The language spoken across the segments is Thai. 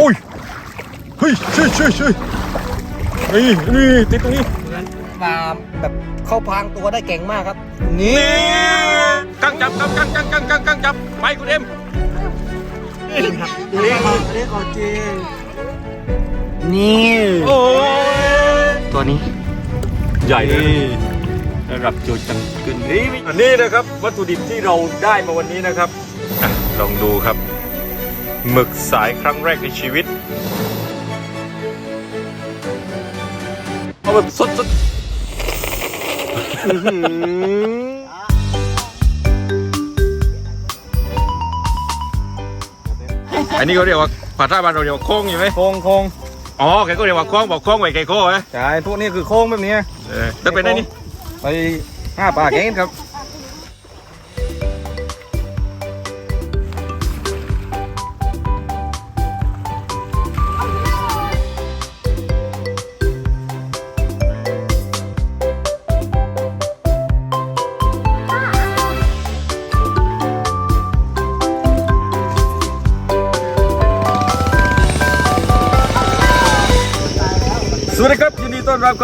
อุ้ยเฮ้ยช่วยช่วยช่วยนี่นี่ติดตรงนี้ปลาแบบเข้าพรางตัวได้เก่งมากครับนี่นี่กังจับกังกังกังกังกังกังจับไปคุณเอ็มเรียกเรียกเอาจริงนี่โอ้ยตัวนี้ ใหญ่เลยระดับโจจังกึนนี่อันนี้นะครับ วัตถุดิบที่เราได้มาวันนี้นะครับอะลองดูครับ หมึกสายครั้งแรกในชีวิต เอาแบบสดสดอันนี้เขาเรียกว่าภาษาบ้านเราเรียกว่าโค้งอยู่ไหมโค้งโค้งอ๋อแกก็เรียกว่าโค้งบอกโค้งไว้ไก่โค้งไหมใช่พวกนี้คือโค้งแบบนี้เออจะเป็นได้นี่ไปห้าปลาแกงครับ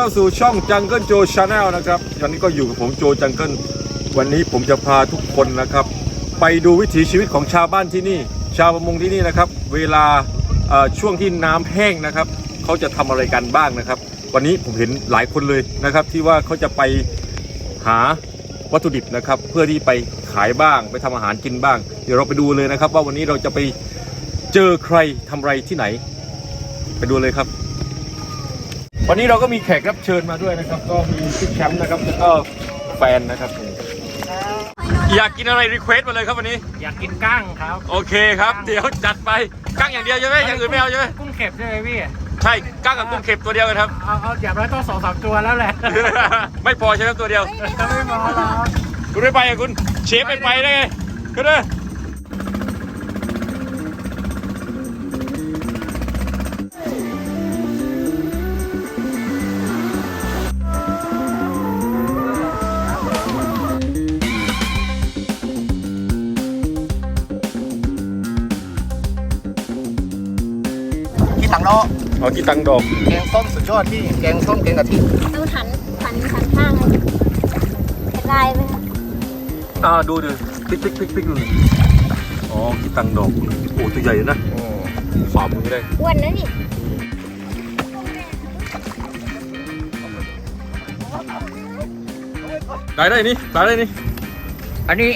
เข้าสู่ช่องจังเกิลโจชาแนลนะครับวันนี้ก็อยู่กับผมโจจังเกิลวันนี้ผมจะพาทุกคนนะครับ ไปดูวิถีชีวิตของชาวบ้านที่นี่ ชาวประมงที่นี่นะครับ เวลาช่วงที่น้ำแห้งนะครับเขาจะทำอะไรกันบ้างนะครับ วันนี้ผมเห็นหลายคนเลยนะครับ ที่ว่าเขาจะไปหาวัตถุดิบนะครับ เพื่อที่ไปขายบ้าง ไปทำอาหารกินบ้าง เดี๋ยวเราไปดูเลยนะครับ ว่าวันนี้เราจะไปเจอใครทำอะไรที่ไหน ไปดูเลยครับ วันนี้เราก็มีแขกรับเชิญมาด้วยนะครับ ก็มีพี่แชมป์นะครับแล้วก็แฟนนะครับ อยากกินอะไรรีเควสมาเลยครับวันนี้ อยากกินกั้งครับโอเคครับ เดี๋ยวจัดไปกั้งอย่างเดียวใช่ไหมอย่างอื่นไม่เอาใช่ไหมกุ้งเข็บใช่ไหมพี่ ใช่กั้งกับกุ้งเข็บตัวเดียวกันครับ เอาเอาอย่างน้อยต้องสองสามตัวแล้วแหละไม่พอใช่ไหมตัวเดียวจะไม่พอหรอกคุณไม่ไปอะคุณเชฟไม่ไปได้ไงก็ได้ที่ เอาที่ตังดอก แกงส้มสุดยอดพี่ แกงส้มแกงกะทิดูหันหันหันข้างเลยเป็นลายไหมคะอ่าดูดิพลิกพลิกพลิกพลิกดูดิอ๋อที่ตังดอกโอ้ตัวใหญ่นะฝ่ามือได้อ้วนนะนี่ได้ได้นี่ได้ได้นี่อันนี้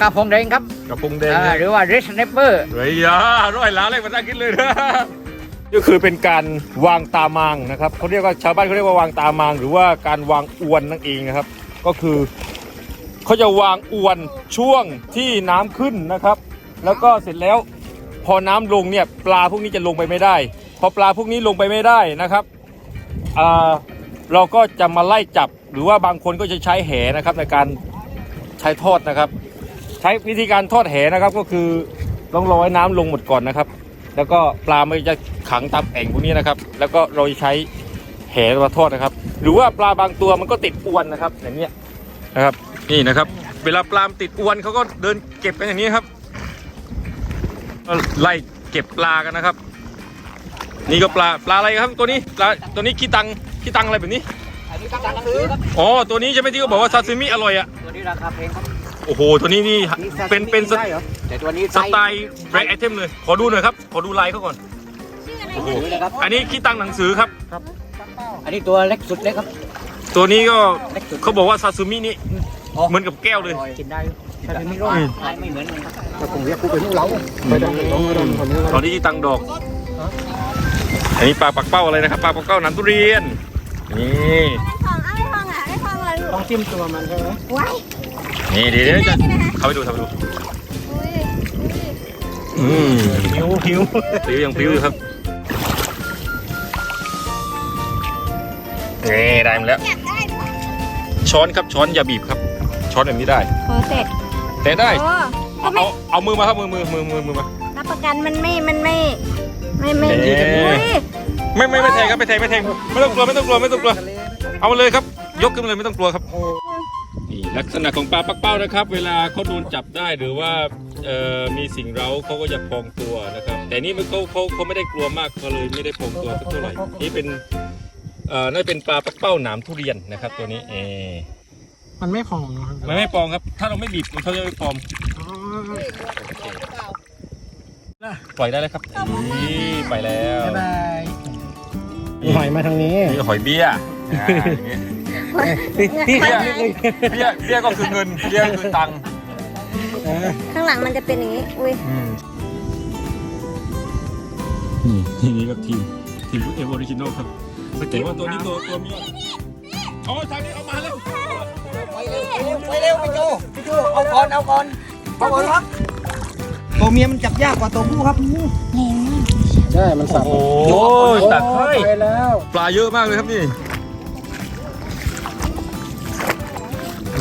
กระพงแดงครับกระปุงแดงอ่านะหรือว่า red snapper เฮ้ยอะร้อยล้านเลยมาตั้งกินเลยนะ ก็คือเป็นการวางตามางนะครับเขาเรียกว่าชาวบ้านเขาเรียกว่าวางตามาง หรือว่าการวางอวนนั่นเองนะครับ ก็คือเขาจะวางอวนช่วงที่น้ำขึ้นนะครับ แล้วก็เสร็จแล้วพอน้ำลงเนี่ยปลาพวกนี้จะลงไปไม่ได้ พอปลาพวกนี้ลงไปไม่ได้นะครับอ่าเราก็จะมาไล่จับหรือว่าบางคนก็จะใช้แหนะครับในการใช้ทอดนะครับ ใช้วิธีการทอดแหนะครับก็คือต้องรอให้น้ำลงหมดก่อนนะครับ แล้วก็ปลามันจะขังตามแอ่งพวกนี้นะครับ แล้วก็เราจะใช้แหมาทอดนะครับ หรือว่าปลาบางตัวมันก็ติดอวนนะครับ อย่างเงี้ยนะครับ นี่นะครับ เวลาปลามนติดอวนเขาก็เดินเก็บกันอย่างนี้ครับก็ไล่เก็บปลากันนะครับ นี่ก็ปลาปลาอะไรครับตัวนี้ปลาตัวนี้ขี้ตังขี้ตังอะไรแบบนี้อันนี้ตังซื้อครับอ๋อตัวนี้ใช่ไหมที่เขาบอกว่าซาซิมิอร่อยอะตัวนี้ราคาแพงครับ โอ้โห ตัวนี้นี่เป็นเป็นสใช่เหรอแต่ตัวนี้สไตล์แบล็กไอเทมเลย ขอดูหน่อยครับ ขอดูลายเขาก่อนชื่ออะไรโอ้โหนี่นะครับอันนี้ขี้ตังหนังสือครับ อันนี้ตัวเล็กสุดเล็กครับ ตัวนี้ก็เล็กสุดเขาบอกว่าซาซูมินี่เหมือนกับแก้วเลย กินได้แต่ไม่ร้อนไม่เหมือนกันครับถ้าผมเรียกกูเป็นลูกเล้าไปดังไปดังไปดังคนนี้ตอนนี้ขี้ตังดอก อันนี้ปลาปักเป้าอะไรนะครับ ปลาปักเป้าหนังทุเรียน นี่ทองอ้ายทองอะได้ทองอะไรลูกต้องจิ้มตัวมันใช่ไหมว้าย นี่เดี๋ยวเดี๋ยวจะเข้าไปดูเข้าไปดูอุ้ยอืมหิวหิวพลิ้วยังพลิ้วอยู่ครับนี่ได้มาแล้ว อยากได้ด้วยช้อนครับช้อนอย่าบีบครับ ช้อนแบบนี้ได้โอเสร็จแต่ได้ โอ้ก็ไม่เอาเอามือมาครับมือมือมือมือมือมา รับประกันมันไม่ มันไม่ ไม่ไม่เอ๊ะ อุ้ยไม่ไม่ไม่แทงครับไม่แทงไม่แทงไม่ต้องกลัวไม่ต้องกลัวไม่ต้องกลัว เอามาเลยครับ ยกขึ้นมาเลยไม่ต้องกลัวครับนี่ ลักษณะของปลาปักเป้านะครับ เวลาเขาโดนจับได้หรือว่าเอ่อมีสิ่งเร้าเขาก็จะพองตัวนะครับ แต่นี่มันเขาเขาเขาไม่ได้กลัวมากเขาเลยไม่ได้พองตัวสักเท่าไหร่นี่เป็นเอ่อน่าจะเป็นปลาปักเป้าหนามทุเรียนนะครับ ตัวนี้เออมันไม่พองนะครับมันไม่ปองครับ ถ้าเราไม่บีบมันเขาจะไม่ปองปล่อยได้แล้วครับนี่ไปแล้วบ๊ายบายหอยมาทางนี้นี่หอยเบี้ยอ่าอย่างงี้ เบี้ยเบี้ยเบี้ยก็คือเงินเบี้ยก็คือตังค์ข้างหลังมันจะเป็นอย่างนี้ อุ้ยนี่ทีนี้กับทีมทีมเอเวอริจินอลครับสังเกตว่าตัวนี้ตัวตัวเมียอ๋อทางนี้เอามาแล้วไปเร็วไปเร็วพี่โจพี่โจเอาก่อนเอาก่อนเอาก่อนครับตัวเมียมันจับยากกว่าตัวผู้ครับใช่ มันสับโอ้ยตัดให้ไปแล้ว ปลาเยอะมากเลยครับนี่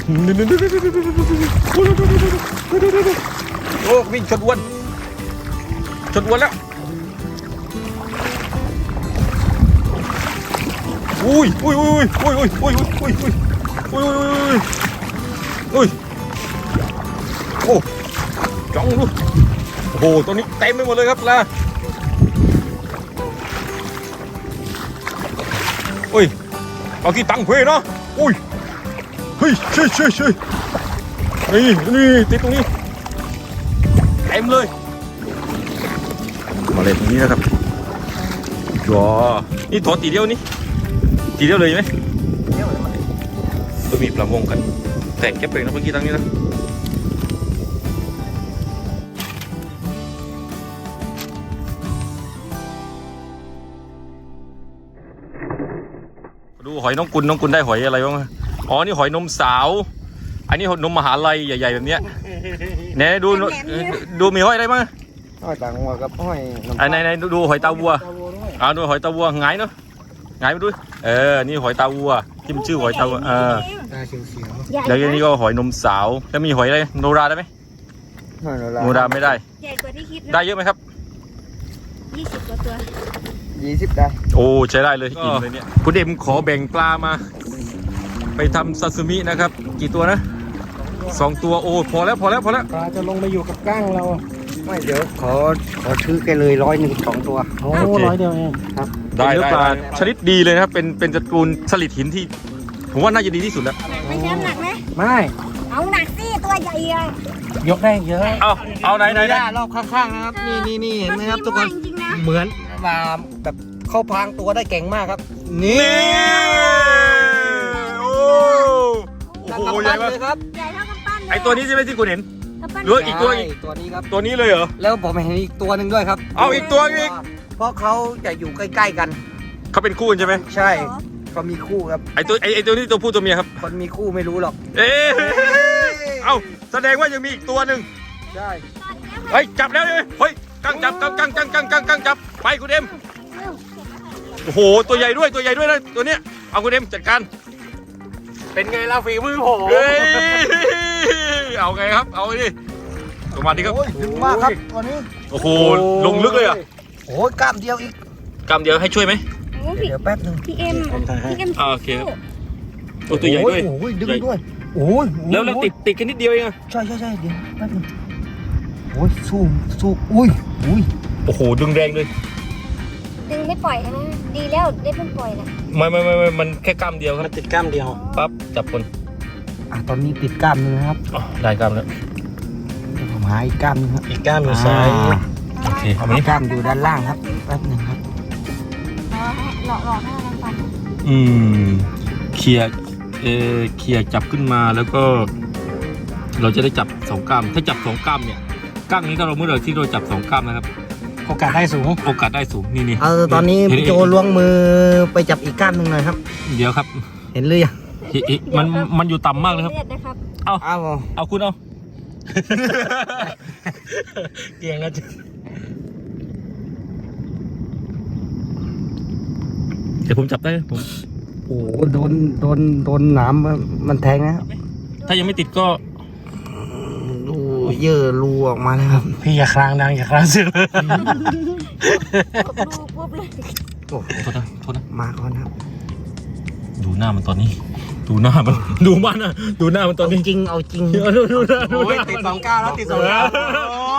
โอ้วิ่งชนวนชนวนแล้วอุ้ยอุ้ยอุ้ยอุ้ยอุ้ยอุ้ยอุ้ยอุ้ยอุ้ยอุ้ยอุ้ยโอ้จ้องดูโอ้โหตัวนี้เต็มไปหมดเลยครับล่ะอุ้ยเอาที่ตังเพื่อเนาะอุ้ย ฮ้ยช่ยช่ยช่ยนี่นี่ติดตรงนี้เต็มเลย มาเลยตรงนี้นะครับจ้านี่ถอดตีเดียวนี่ตีเดียวเลยไหมตัวเลยมีประมงกัน แต่งเก็บเลยนะเมื่อกี้ตั้งนี้นะดูหอยน้องกุลน้องกุลได้หอยอะไรบ้าง อ๋อ นี่หอยนมสาว อันนี้หอยนมมหาลัยใหญ่ ๆ แบบเนี้ยไหนดูดูมีหอยอะไรบ้างห้อยต่างหัวกับห้อยน้ำอันไหนไหนดูดูหอยตาวัวอ่าดูหอยตาวัวหงายเนาะหงายไปดูเออ นี่หอยตาวัวที่มันชื่อหอยตาวัวเออตาเขียวแล้วอันนี้ก็หอยนมสาว แล้วมีหอยอะไรโนราได้ไหมๆห้อยโนราไม่ได้ใหญ่กว่าที่คิดได้เยอะไหมครับยี่สิบกว่าตัวยี่สิบได้ โอ้ใช้ได้เลยอิ่มเลยเนี่ยคุณเอ็มขอแบ่งปลามา ไปทำซาซิมินะครับ กี่ตัวนะสองตัวโอ้พอแล้วพอแล้วพอแล้วปลาจะลงไปอยู่กับก้างเราไม่เดี๋ยวขอขอซื้อแกเลยร้อยหนึ่งสองตัวโอ้โอเคร้อยเดียวเองครับได้ได้ปลาชนิดดีเลยนะครับ เป็นเป็นตระกูลสลิดหินที่ ผมว่าน่าจะดีที่สุดแล้วไม่ใช่น้ำหนักไหมไม่เอาหนักสิตัวใหญ่อะยกได้เยอะเอาเอาไหนไหนไหนด้รอบข้างๆนะครับนี่นี่นี่เห็นไหมครับทุกคนจริงๆนะเหมือนมาแบบเข้าพรางตัวได้เก่งมากครับนี่ เลยครับใหญ่เท่ากำปั้นเลยไอตัวนี้ใช่ไหมที่คุณเห็น กำปั้นหรืออีกตัวอีก ใช่ตัวนี้ครับ ตัวนี้เลยเหรอ แล้วผมเห็นอีกตัวหนึ่งด้วยครับเอาอีกตัวอีก เพราะเขาจะอยู่ใกล้ ๆกัน เขาเป็นคู่กันใช่ไหมใช่เขามีคู่ครับ ไอตัวไอไอตัวนี้ตัวผู้ตัวเมียครับ คนมีคู่ไม่รู้หรอก เอ๊ะเอ้าแสดงว่ายังมีอีกตัวหนึ่งใช่เฮ้ยจับแล้วเลยเฮ้ยกังจับกังกังกังกังกังกังจับไปคุณเอ็มโอ้โหตัวใหญ่ด้วยตัวใหญ่ด้วยนะตัวเนี้ยเอาคุณเอ็มจัดการ เป็นไงล่ะฝีมือผมเฮ้ยเอาไงครับ เอาดิประมาณนี้ครับ โอ้ยถึงมากครับตัวนี้โอ้โห ลงลึกเลยอะโอ้ยกล้ามเดียวอีกกำเดียวให้ช่วยไหมโอ้พี่เดี๋ยวแป๊บหนึงพี่เอ็มพี่เอ็มอ่าโอเคครับโอ้ตัวใหญ่ด้วย โอ้ยดึงด้วยโอ้ยแล้วแล้วติดติดกันนิดเดียวเองอะใช่ใช่ใช่เดี๋ยวแป๊บหนึงโอ้ยสู้สู้อุ้ยอุ้ยโอ้โห ดึงแรงเลย ดึงไม่ปล่อยนะดีแล้วได้เพิ่งปล่อยนะไม่ไม่ไม่ไม่มันแค่กล้ามเดียวครับติดกล้ามเดียว ปั๊บจับคนอะตอนนี้ติดกล้ามหนึงนะครับอ๋อได้กล้ามแล้วเดี๋ยวผมหาอีกกล้ามหนึงครับอีกกล้ามอยู่ซ้ายโอเคเอามานี่กล้ามอยู่ด้านล่างครับแป๊บหนึงครับอ๋อให้หลอกหลอกให้มันฟันอืมเคลียร์เออเคลียร์จับขึ้นมาแล้วก็ เราจะได้จับสองกล้ามถ้าจับสองกล้ามเนี่ยกล้ามนี้ถ้าเราเมื่อไหร่ที่เราจับสองกล้ามนะครับ โอกาสได้สูง โอกาสได้สูงนี่นี่เออตอนนี้เห็พี่โจล้วงมือไปจับอีกกล้ามหนึ่งหน่อยครับ เดี๋ยวครับ เห็นหรือยังเฮ้ยมันมันอยู่ต่ำมากเลยครับเลือดนะครับอ้าวเอาคุณเอาเกียงแล้วเดี๋ยวผมจับได้ผมโอ้โหโดนโดนโดนหนามมันมันแทงนะครับถ้ายังไม่ติดก็ดู เยื่อรูออกมาเลยครับ พี่อย่าคลางดังอย่าคลางเสือลูกปุ๊บเลยโอ้โหโทษนะโทษนะมาก่อนครับ ดูหน้ามันตอนนี้ ดูหน้ามัน ดูมันนะดูหน้ามันตอนนี้จริงเอาจริงเออดูดูหน้าดูโอ้หยน้าติดสองก้าวแล้วติดสองก้าว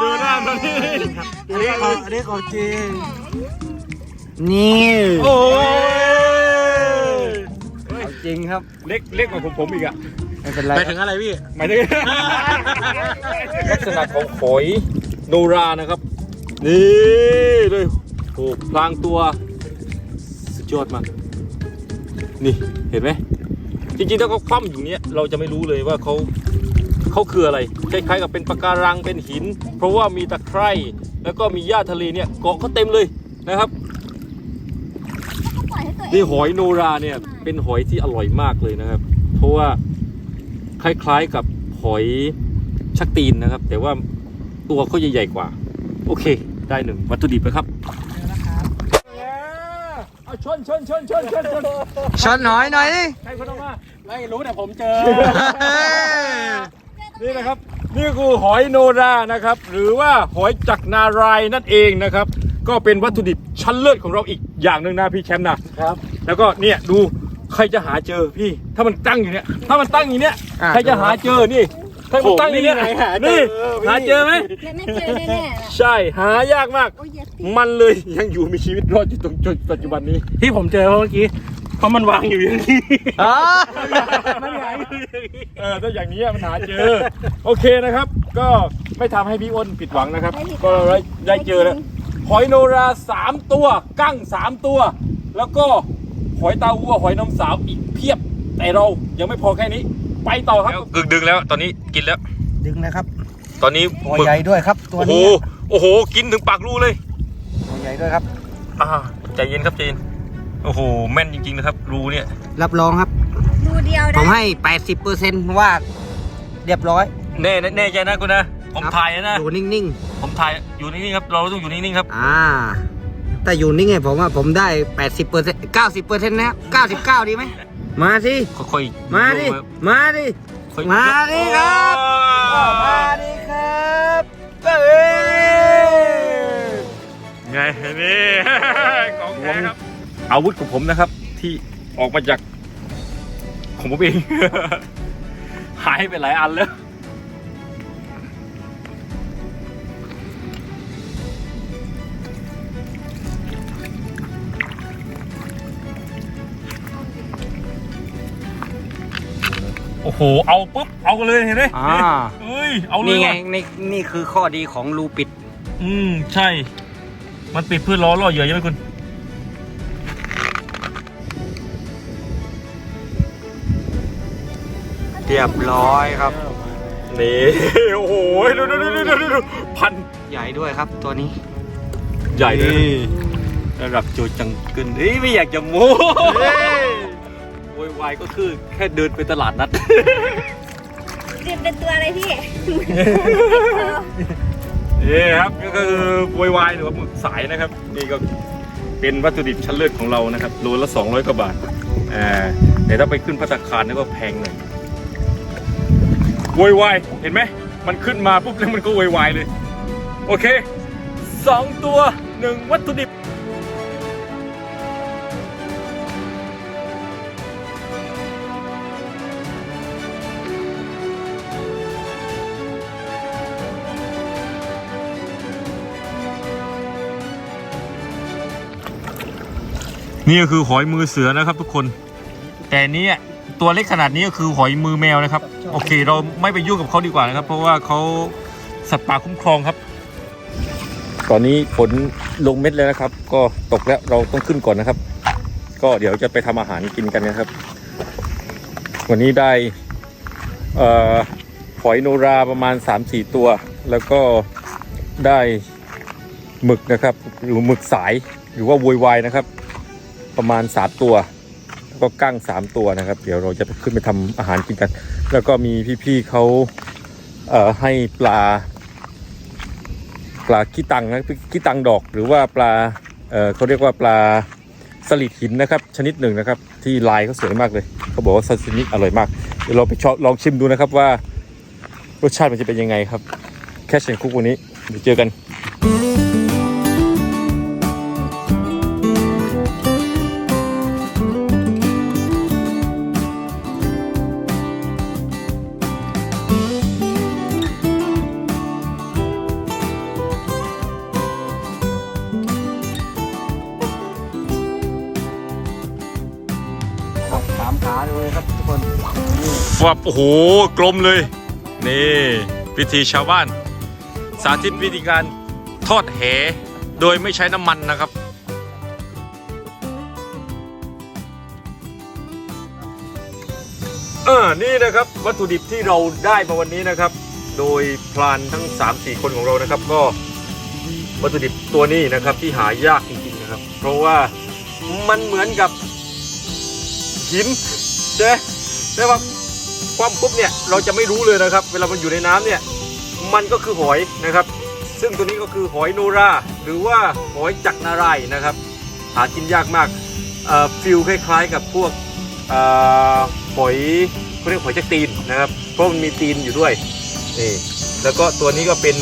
ดูหน้าตอนนี้อันนี้ของอันนี้ของจริงนี่โอ้ยของจริงครับ เล็กเล็กกว่าผมผมอีกอะ ไม่เป็นไรไปถึงอะไรพี่ หมายถึง ลักษณะของหอยโนรานะครับ นี่เลยโอ้พลางตัว สุดยอดมาก นี่เห็นไหม จริงๆ ถ้าเขาคว่ำอยู่เนี้ยเราจะไม่รู้เลยว่าเขาเขาคืออะไร คล้ายๆกับเป็นปะการังเป็นหิน เพราะว่ามีตะไคร่แล้วก็มีหญ้าทะเลเนี่ยเกาะเขาเต็มเลยนะครับปล่อยให้ตัวเองนี่หอยโนราเนี่ยเป็นหอยที่อร่อยมากเลยนะครับ เพราะว่า คล้ายๆกับหอยชักตีนนะครับ แต่ว่าตัวเขาจะใหญ่กว่า โอเค ได้หนึ่งวัตถุดิบนะครับเอาชนชนชนชนชนชนช้อนหน่อยหน่อยดิใครคนออกมาไม่รู้แต่ผมเจอ นี่นะครับนี่คือหอยโนรานะครับ หรือว่าหอยจักรนารายณ์นั่นเองนะครับ ก็เป็นวัตถุดิบชั้นเลิศของเราอีกอย่างหนึ่งนะพี่แชมป์นะครับ แล้วก็เนี่ยดู ใครจะหาเจอพี่ ถ้ามันตั้งอยู่เนี่ย ถ้ามันตั้งอย่างเนี้ยอะ ใครจะหาเจอนี่ถ้ามันตั้งอย่างเนี้ยโอ้โหนี่ไงหาเจอนี่หาเจอไหมและไม่เจอแน่ๆล่ะใช่หายากมาก โอ้ยอย่าติดมันเลยยังอยู่มีชีวิตรอดอยู่ตรงจุดปัจจุบันนี้ที่ผมเจอเมื่อกี้เพราะมันวางอยู่อย่างนี้อ๋อมันหาเออถ้าอย่างนี้มันหาเจอ โอเคนะครับ ก็ไม่ทำให้พี่อ้นผิดหวังนะครับ ก็ได้ได้เจอแล้ว หอยโนราสามตัว กั้งสามตัว แล้วก็ หอยตาวัวหอยนมสาวอีกเพียบ แต่เรายังไม่พอแค่นี้ ไปต่อครับกึ่งดึงแล้วตอนนี้กินแล้ว ดึงนะครับ ตอนนี้ตัวหมึกใหญ่ด้วยครับตัวโอ้โหนี้โอ้โห กินถึงปากรูเลยตัวใหญ่ด้วยครับ อ่าใจเย็นครับใจเย็นโอ้โหแม่นจริงๆนะครับ รูเนี่ยรับรองครับ ดูเดียวผได้มให้ 80%ว่าเรียบร้อยแน่แน่ใจนะคุณนะผมครับถ่ายนะ อยู่นิ่ง ผมถ่ายอยู่นิ่งๆครับ เราต้องอยู่นิ่งๆครับ ๆ อ่า แต่อยู่นิ่งไงผมว่าผมได้80% 90%นะครับ99ดีไหมมาสิค่อยๆมาดิมาดิค่อยๆมาดิครับอ๋อมาดิครับเอ้ยไงนี่ของแท้ครับ อาวุธของผมนะครับ ที่ออกมาจากของผมเองหายไปหลายอันแล้ว โอ้โห เอาปุ๊บ เอากันเลยเห็นไหมอ่า เฮ้ย เอาเลยนี่ไงว่ะนี่นี่คือข้อดีของรูปิด อืม ใช่ มันปิดเพื่อล้อล่อเหยื่อใช่ไหมคุณ เรียบร้อยครับ นี่ โอ้โหดูดูดูดูดูดูพัน ใหญ่ด้วยครับตัวนี้ ใหญ่เลยระดับโจจังกึนเอ้ยไม่อยากจะโม้โวยวายก็คือแค่เดินไปตลาดนัดเตรียมเป็นตัวอะไรพี่ นี่ครับก็คือโวยวายหรือว่าหมึกสายนะครับ นี่ก็เป็นวัตถุดิบชั้นเลิศของเรานะครับโลละ 200กว่าบาทอ่าแต่ถ้าไปขึ้นพัตตาคารนี่ก็แพงหน่อยโวยวายเห็นไหมมันขึ้นมาปุ๊บแล้วมันก็โวยวายเลย โอเคสองตัวหนึ่งวัตถุดิบ นี่ก็คือหอยมือเสือนะครับ ทุกคน แต่นี้ตัวเล็กขนาดนี้ก็คือหอยมือแมวนะครับ โอเค เราไม่ไปยุ่งกับเขาดีกว่านะครับ เพราะว่าเขาสัตว์ป่าคุ้มครองครับ ตอนนี้ฝนลงเม็ดแล้วนะครับ ก็ตกแล้วเราต้องขึ้นก่อนนะครับ ก็เดี๋ยวจะไปทำอาหารกินกันนะครับ วันนี้ได้เอ่อหอยโนราประมาณ 3-4 ตัว แล้วก็ได้หมึกนะครับ หรือหมึกสายหรือว่าโวยวายนะครับ ประมาณ 3 ตัว แล้วก็กั้ง 3 ตัวนะครับ เดี๋ยวเราจะขึ้นไปทำอาหารกินกัน แล้วก็มีพี่ๆเขาเอ่อให้ปลา ปลากี้ตังนะกี้ตังดอกหรือว่าปลาเอ่อเขาเรียกว่าปลาสลิดหินนะครับ ชนิดหนึ่งนะครับ ที่ลายเขาสวยมากเลยเขาบอกว่าซาซิมิอร่อยมากเดี๋ยวเราไปชอลองชิมดูนะครับว่ารสชาติมันจะเป็นยังไงครับ แค่เชียงคุกวันนี้เดี๋ยวเจอกัน คนฟับโอ้โหกลมเลย นี่วิธีชาวบ้าน สาธิตวิธีการทอดแหโดยไม่ใช้น้ำมันนะครับเออนี่นะครับวัตถุดิบที่เราได้มาวันนี้นะครับ โดยพลานทั้ง 3-4 คนของเรานะครับ ก็วัตถุดิบตัวนี้นะครับที่หายากจริงๆนะครับ เพราะว่ามันเหมือนกับหินใช่ ไหมใช่ปะความปุ๊บเนี่ยเราจะไม่รู้เลยนะครับ เวลามันอยู่ในน้ำเนี่ยมันก็คือหอยนะครับ ซึ่งตัวนี้ก็คือหอยโนราหรือว่าหอยจักรนารายนะครับ หากินยากมากฟิลคล้ายๆ กับพวกอหอยเขาเรียกหอยจักรตีนนะครับ เพราะมันมีตีนอยู่ด้วยนี่แล้วก็ตัวนี้ก็เป็น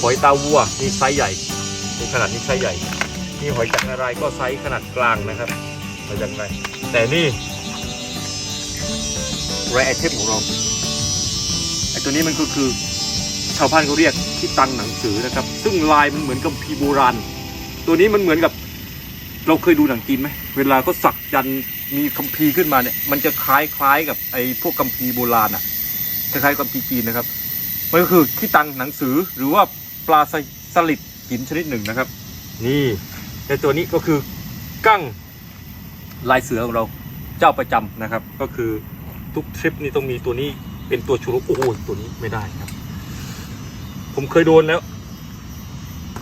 หอยตาวัวนี่ไซส์ใหญ่นี่ขนาดนี้ไซส์ใหญ่นี่หอยจักรนารายก็ไซส์ขนาดกลางนะครับหอยจักรนารายแต่นี่ แรไอเทมของเราไอตัวนี้มันก็คือชาวบ้านเขาเรียกที่ตังหนังสือนะครับ ซึ่งลายมันเหมือนกับพีโบราณ ตัวนี้มันเหมือนกับ เราเคยดูหนังจีนไหมเวลาเขาสักยันมีคัมภีร์ขึ้นมาเนี่ย มันจะคล้ายคล้ายๆกับไอ้พวกคัมภีร์โบราณอะคล้ายๆคัมภีร์จีนนะครับมันก็คือที่ตังหนังสือหรือว่าปลาสสลิดหินชนิดหนึ่งนะครับ นี่ในตัวนี้ก็คือกั้งลายเสือของเราเจ้าประจำนะครับ ก็คือ ทุกทริปนี่ต้องมีตัวนี้เป็นตัวชูรสโอ้โหตัวนี้ไม่ได้ครับ ผมเคยโดนแล้ว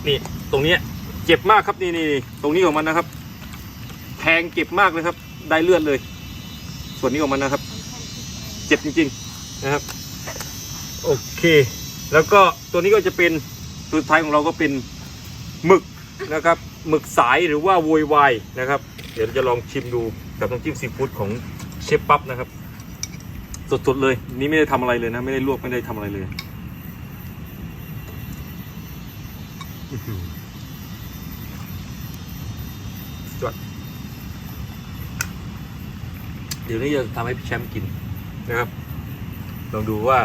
นี่ตรงเนี้ย เจ็บมากครับนี่นี่ตรงนี้ของมันนะครับแทงเจ็บมากเลยครับ ได้เลือดเลย ส่วนนี้ของมันนะครับ เจ็บจริง ๆนะครับ โอเค แล้วก็ตัวนี้ก็จะเป็นตัวสุดท้ายของเราก็เป็นหมึกนะครับหมึกสายหรือว่าโวยวายนะครับ เดี๋ยวจะลองชิมดูกับน้ำจิ้มซีฟู้ดของเชฟปั๊บนะครับ สดๆเลย นี่ไม่ได้ทำอะไรเลยนะ ไม่ได้ลวกไม่ได้ทำอะไรเลยอื้อหือสุดยอดเดี๋ยวนี้จะทำให้พี่แชมป์กินนะครับ ลองดูว่า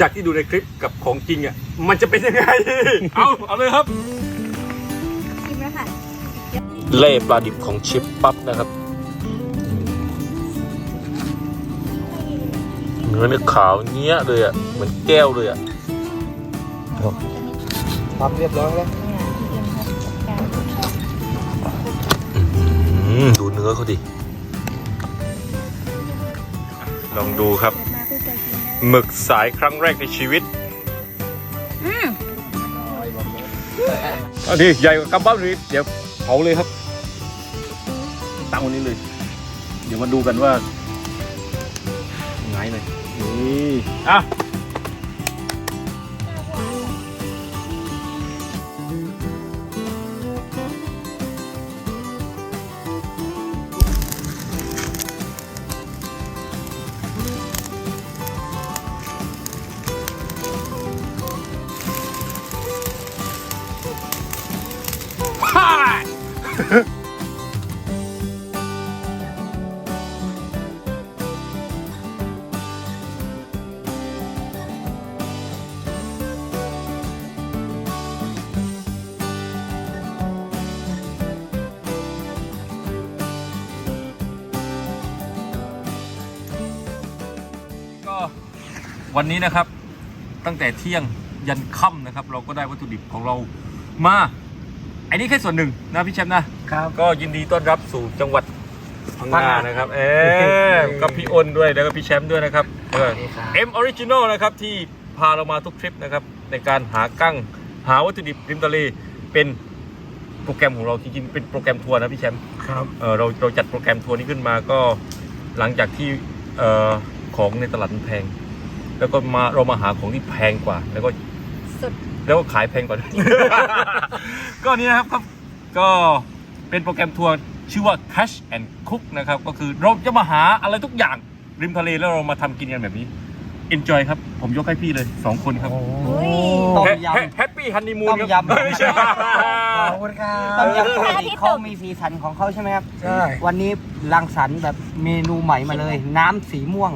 จากที่ดูในคลิปกับของจริงอะ มันจะเป็นยังไง เอาเอาเลยครับ ชิมแล้วค่ะ เล่ปลาดิบของชิปปั๊บนะครับ เนื้อเนี่ยขาวเนี้ยเลยอะเหมือนแก้วเลยอะทำเรียบร้อยแล้วอืมดูเนื้อเขาดิ ลองดูครับ หมึกสายครั้งแรกในชีวิตอืมอันนี้ใหญ่กว่ากำปั้มนี้เดี๋ยวเผาเลยครับ ตั้งวันนี้เลย เดี๋ยวมาดูกันว่าไงายเลยนี่ อะฮ่ วันนี้นะครับตั้งแต่เที่ยงยันค่ำนะครับ เราก็ได้วัตถุดิบของเรามาอันนี้แค่ส่วนหนึ่งนะพี่แชมป์นะครับ ก็ยินดีต้อนรับสู่จังหวัดพังงานะครับ เออกับพี่อ้นด้วยแล้วก็พี่แชมป์ด้วยนะครับเออเอ็มออริจินอลนะครับที่พาเรามาทุกทริปนะครับในการหากั้งหาวัตถุดิบริมทะเลเป็นโปรแกรมของเราจริงๆเป็นโปรแกรมทัวร์นะพี่แชมป์ครับเออเราเราจัดโปรแกรมทัวร์นี้ขึ้นมาก็หลังจากที่เอ่อของในตลาดมันแพง แล้วก็มาเรามาหาของที่แพงกว่า แล้วก็สุด แล้วก็ขายแพงกว่าด้วย ก็นี่นะครับครับ ก็เป็นโปรแกรมทัวร์ชื่อว่า Cash and Cook นะครับ ก็คือเราจะมาหาอะไรทุกอย่างริมทะเลแล้วเรามาทำกินกันแบบนี้ Enjoy ครับ ผมยกให้พี่เลย 2 คนครับอุ้ย ต้มยแฮปปี้ฮันนีมูนต้มครับยำไม่ใช่ำขอบคุณครับต้มยำปกติเขามีสีสันของเขาใช่ไหมครับ ใช่ วันนี้รังสรรค์แบบเมนูใหม่มาเลย น้ำสีม่วง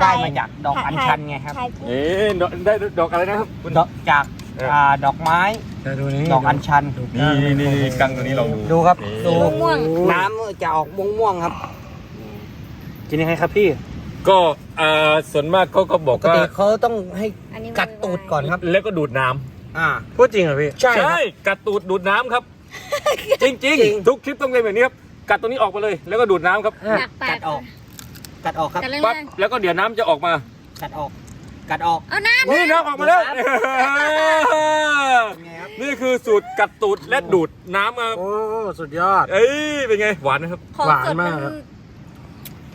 ได้มาจากดอกอัญชันไงครับ ใช่เอ๊ะดอกได้ดอกอะไรนะครับคุณ ดอกจากเอออ่อ่าดอกไม้ แต่ดูนี้ดอกอัญชัน นี่นี่นี่นี่กังตัวนี้ลองดูดูครับนี่ดูม่วงน้ำจะออกม่วงๆครับ กินยังไงครับพี่ก็อ่าส่วนมากเขาก็บปอกกว่าติเขาต้องให้อันนี้กัดตูดก่อนครับ แล้วก็ดูดน้ำ อ่า พูดจริงเหรอพี่ ใช่ครับ กัดตูดดูดน้ำครับ จริงจริงๆทุกคลิปต้องเป็นแบบนี้ครับ กัดตรงนี้ออกมาเลย แล้วก็ดูดน้ำครับ หนักปากักดออก กัดออกครับ กัดแรปั๊บงแล้วก็เดี๋ยวน้ำจะออกมา กัดออก กัดออก ๆเอาน้ำนี่น้ำออกมาแล้วไงครับ นี่คือสูตรกัดตูดและดูดน้ำครับโอ้ สุดยอด เอ้ยเป็นไงหวานนะครับของหวานสดมามักครับน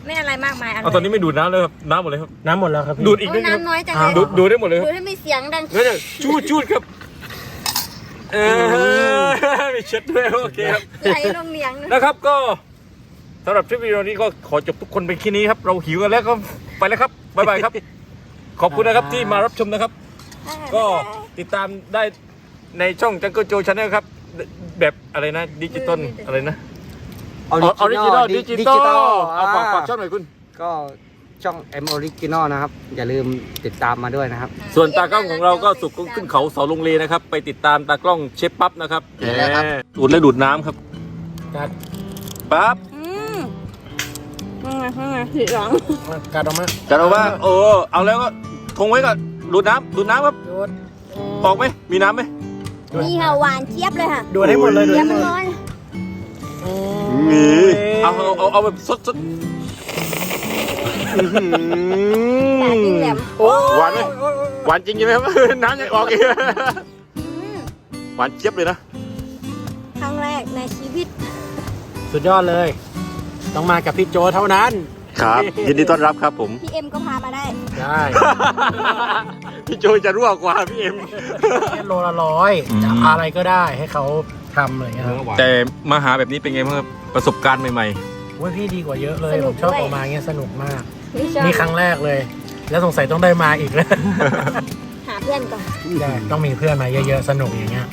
ไม่อะไรมากมายอะไรเอาตอนนี้ไม่ดูดน้ำเลยครับน้ำหมดเลยครับ น้ำหมดแล้วครับพี่ ดูดอีกโอ้นิดนึงครับน้ำน้อยจังอ่าเลยดูดดูดได้หมดเลยคดูรับให้มีเสียงดัง แล้วจะจูดจูดครับ เออมีเช็ดด้วยโอเคครับ ไหลลงเหนียงนะ นะครับก็ สำหรับทริปวิดีโอนี้ก็ขอจบทุกคนเป็นแค่นี้ครับ เราหิวกันแล้วก็ไปแล้วครับบ๊ายบายครับ ขอบคุณนะครับที่มารับชมนะครับ ก็ติดตามได้ในช่องจังเกิลโจชาแนลครับ แบบอะไรนะดิจิตอลอะไรนะออริจินอลดิจิตอลเอาฝากฝากช่องหน่อยคุณ ก็ช่อง M Original นะครับ อย่าลืมติดตามมาด้วยนะครับ ส่วนตากล้องของเราก็สุกขึ้นเขาเสาลงเลนะครับ ไปติดตามตากล้องเชฟปั๊บนะครับเห็นแล้วครับแหมดูดและดูดน้ำครับกัดปั๊บ อืมข้างในข้างในสีเหลืองมากัดออกมาจะเอาว่าโอ้เอาแล้วก็ทงไว้ก่อนดูดน้ำดูดน้ำครับดูดออกไหมมีน้ำไหมนี่ค่ะหวานเจี๊ยบเลยค่ะดูดให้หมดเลยดูดเจี๊ยบให้หมมันดร้อนมีเอาเอาเอาเอาแบบสดสดปากยิ่งแหลมโอ้หวานไหมหวานจริงใช่ไหมครับน้ำยังออกอีกอืมหวานเจี๊ยบเลยนะ ครั้งแรกในชีวิต สุดยอดเลย ต้องมากับพี่โจเท่านั้นครับ ยินดีต้อนรับครับผม พี่เอ็มก็พามาได้ ได้พี่โจจะรั่วกว่าพี่เอ็มแค่โลละร้อยอืมจะอะไรก็ได้ให้เขาทำอะไรอย่างเงี้ยครับแต่มาหาแบบนี้เป็นไงบ้างครับประสบการณ์ใหม่โอ้ยพี่ดีกว่าเยอะเลยสนุผกมชอบด้วย ออกมาอย่างเงี้ยสนุกมากนี่ชอบนี่ครั้งแรกเลย แล้วสงสัยต้องได้มาอีกแล้วหาเพื่อนก่อนใช่ต้องมีเพื่อนมาเยอะๆสนุกอย่างเงี้ย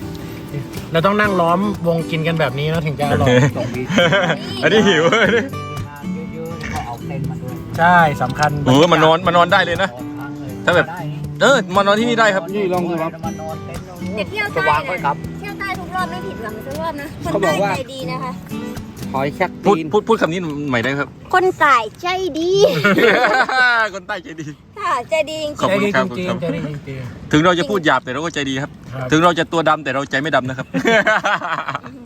เราต้องนั่งล้อมวงกินกันแบบนี้แล้วถึงจะอร่อยๆอันนี้หิวเยอะๆแล้วก็เอาเต็นท์มาด้วยใช่สำคัญโอ้มานอนมานอนได้เลยนะ ถ้าแบบได้นี่เออมานอนที่นี่ได้ครับ นี่ลองดูครับ มานอนเต็นท์ตรงนู้นเดี๋ยวเที่ยวจะใต้วางไว้เนี่ยครับเที่ยวใต้ทุกรอบไม่ผิดหวังสักรอบนะ คนเขาบใต้อกว่าใจดีนะคะห อยชักพูดตีนพูดพูดคำนี้ใหม่ได้ครับ คนใต้ใจดีคนใต้ใจดี ค่ะใจดีจริงขอบใจคุณดีครัจบริงๆใจดีจริงถึงเราจะพูดหยาบแต่เราก็ใจดีครับ ๆครับ ถึงเราจะตัวดำแต่เราใจไม่ดำนะครับ ๆ